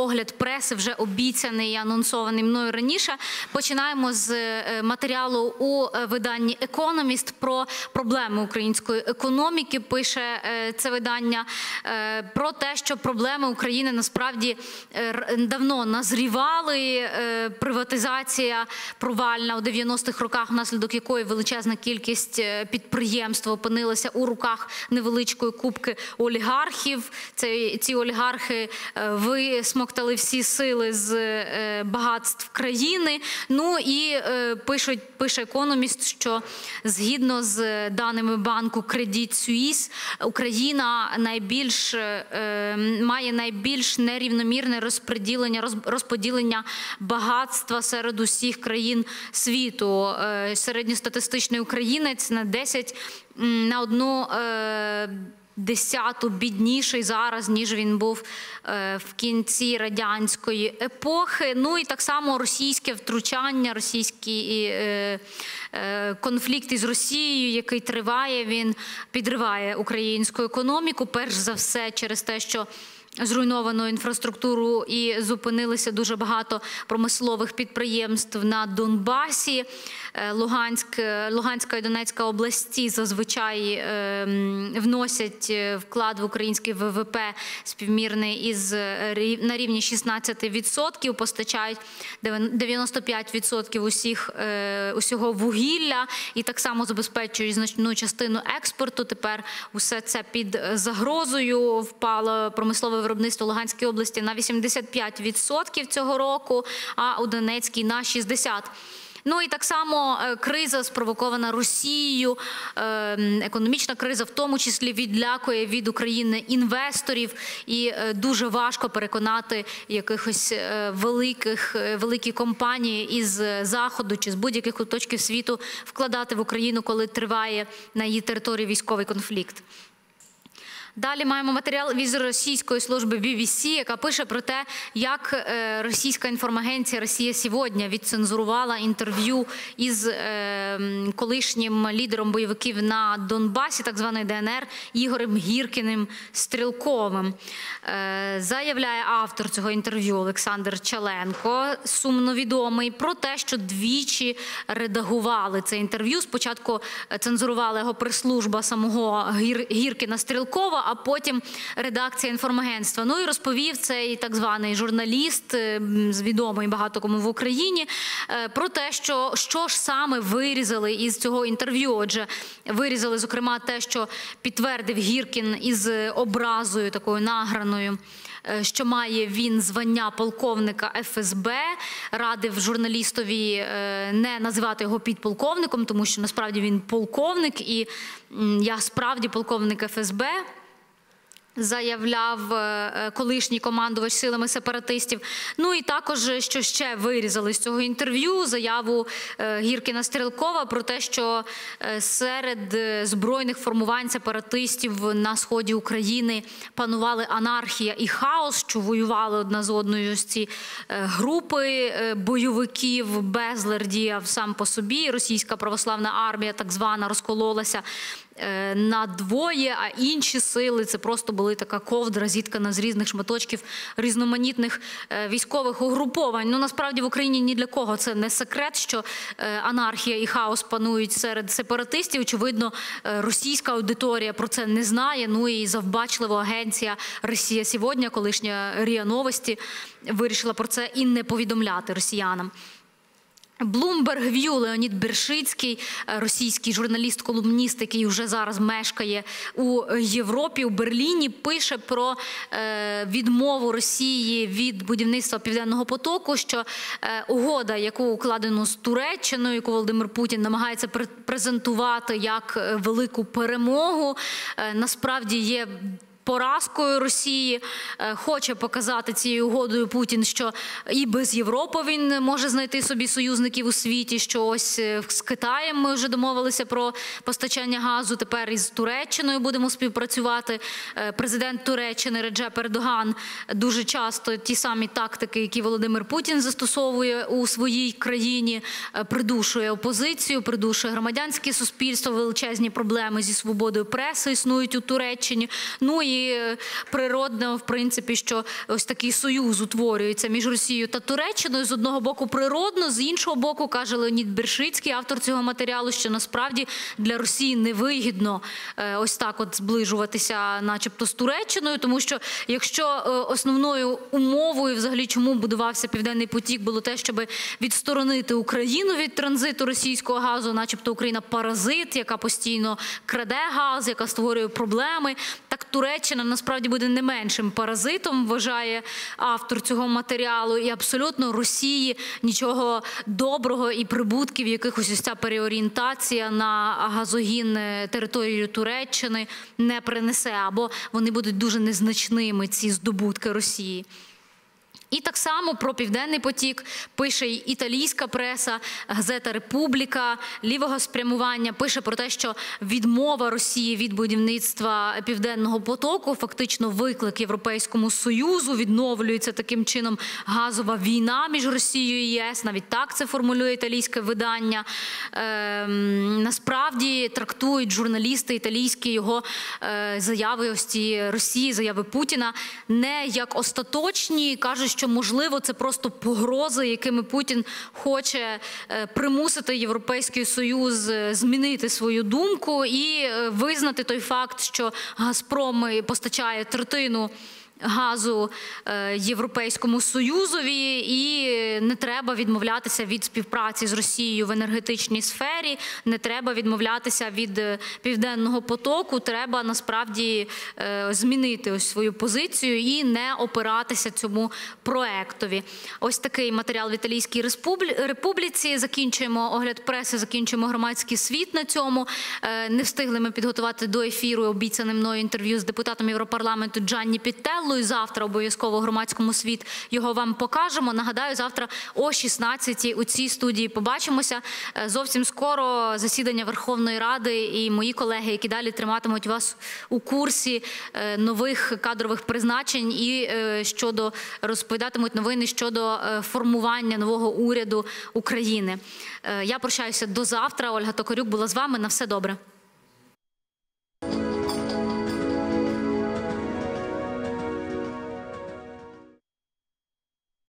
огляд преси, вже обіцяний і анонсований мною раніше. Починаємо з е, матеріалу у е, виданні Економіст про проблеми української економіки. Пише е, це видання про те, що проблеми України насправді давно назрівали. Приватизація провальна у 90-х роках, внаслідок якої величезна кількість підприємств опинилася у руках невеличкої кубки олігархів. Ці олігархи е, висмоктали всі сили з е, багатств країни. Ну і е, пишуть, пише економіст, що згідно з даними банку Credit Suisse, Україна найбільш е, має найбільш нерівномірне розподілення розподілення багатства серед усіх країн світу. Е, Середньостатистичний українець на 10 на одну. Е, Десяту бідніший зараз, ніж він був е, в кінці радянської епохи. Ну і так само російське втручання, російський конфлікти з конфлікт із Росією, який триває, він підриває українську економіку. Перш за все, через те, що Зруйновано інфраструктуру і зупинилися дуже багато промислових підприємств на Донбасі. Е, Луганськ, е, Луганська і Донецька області зазвичай е, вносять вклад в український ВВП співмірний із на рівні 16%, постачають дев'ян- 95% усіх, усього вугілля і так само забезпечують значну частину експорту. Тепер усе це під загрозою впало промислове виробництво Луганської області на 85% цього року, а у Донецькій на 60%. Ну і так само е, криза спровокована Росією, е, економічна криза, в тому числі відлякує від України інвесторів, і е, дуже важко переконати якихось великих великі компанії із заходу чи з будь-яких куточків світу вкладати в Україну, коли триває на її території військовий конфлікт. Далі маємо матеріал від російської служби BBC, яка пише про те, як е, російська інформагенція Росія сьогодні відцензурувала інтерв'ю із е, колишнім лідером бойовиків на Донбасі, так званої ДНР, Ігорем Гіркіним Стрілковим. Е, Заявляє автор цього інтерв'ю Олександр Чаленко, сумновідомий, про те, що двічі редагували це інтерв'ю. Спочатку цензурувала його прес-служба самого Гіркіна Стрілкова, а потім редакція інформагентства. Ну і розповів цей так званий журналіст, е, відомий багато кому в Україні, е, про те, що, що ж саме вирізали із цього інтерв'ю. Отже, вирізали, зокрема, те, що підтвердив Гіркін із образою такою награною. е, Що має він звання полковника ФСБ, радив журналістові не називати його підполковником, тому що насправді він полковник, і я справді полковник ФСБ заявляв е, е, колишній командувач силами сепаратистів. Ну і також, е, що ще вирізали з цього інтерв'ю, заяву Гіркіна Стрілкова про те, що серед збройних формувань сепаратистів на сході України панували анархія і хаос, що воювали одна з одною з ці групи бойовиків. Безлер діяв сам по собі. Російська православна армія, так звана, розкололася на двоє, а інші сили це просто були така ковдра, зіткана з різних шматочків різноманітних е, військових угруповань. Ну насправді в Україні ні для кого це не секрет, що е, анархія і хаос панують серед сепаратистів. Очевидно, е, російська аудиторія про це не знає. Ну і завбачливо агенція Росія сьогодні, колишня Рія Новості, вирішила про це і не повідомляти росіянам. Bloomberg View Леонід Бершицький, е, російський журналіст-колумніст, який вже зараз мешкає у Європі, у Берліні, пише про е, відмову Росії від будівництва Південного потоку, що е, угода, яку укладено з Туреччиною, яку Володимир Путін намагається пр- презентувати як велику перемогу, насправді є поразкою Росії. Е, Хоче показати цією угодою Путін, що і без Європи він може знайти собі союзників у світі. Що ось е, з Китаєм ми вже домовилися про постачання газу. Тепер із Туреччиною будемо співпрацювати. Е, Президент Туреччини Реджеп Ердоган дуже часто ті самі тактики, які Володимир Путін застосовує у своїй країні, придушує опозицію, придушує громадянське суспільство. Величезні проблеми зі свободою преси існують у Туреччині. Ну і і природно, в принципі, що ось такий союз утворюється між Росією та Туреччиною. З одного боку, природно, з іншого боку, каже Леонід Бершицький, автор цього матеріалу, що насправді для Росії невигідно е, ось так от зближуватися, начебто, з Туреччиною, тому що якщо е, основною умовою, взагалі, чому будувався південний потік, було те, щоб відсторонити Україну від транзиту російського газу, начебто Україна паразит, яка постійно краде газ, яка створює проблеми. Туреччина насправді буде не меншим паразитом, вважає автор цього матеріалу, і абсолютно Росії нічого доброго і прибутків, якихось ось ця переорієнтація на газогін е, територію Туреччини не принесе, або вони будуть дуже незначними ці здобутки Росії. І так само про південний потік пише й італійська преса, газета Републіка лівого спрямування. Пише про те, що відмова Росії від будівництва південного потоку фактично виклик Європейському союзу. Відновлюється таким чином газова війна між Росією і ЄС. Навіть так це формулює італійське видання. Ем, насправді трактують журналісти італійські його е, заяви ось ці Росії, заяви Путіна не як остаточні, кажуть, що можливо це просто погрози, якими Путін хоче е, примусити Європейський Союз е, змінити свою думку і е, визнати той факт, що Газпром постачає третину. Газу е, Європейському Союзові, і не треба відмовлятися від співпраці з Росією в енергетичній сфері. Не треба відмовлятися від е, південного потоку. Треба насправді е, змінити ось свою позицію і не опиратися цьому проектові. Ось такий матеріал в Італійській Республі- Републіці. Закінчуємо огляд преси, закінчуємо громадський світ на цьому. Не встигли ми підготувати до ефіру обіцяне мною інтерв'ю з депутатом Європарламенту Джанні Піттеллою. Завтра обов'язково громадському світ його вам покажемо. Нагадаю, завтра о 16 у цій студії побачимося. Е, Зовсім скоро засідання Верховної Ради і мої колеги, які далі триматимуть вас у курсі е, нових кадрових призначень і е, щодо розповідатимуть новини щодо формування нового уряду України. Я прощаюся до завтра. Ольга Токарюк була з вами. На все добре.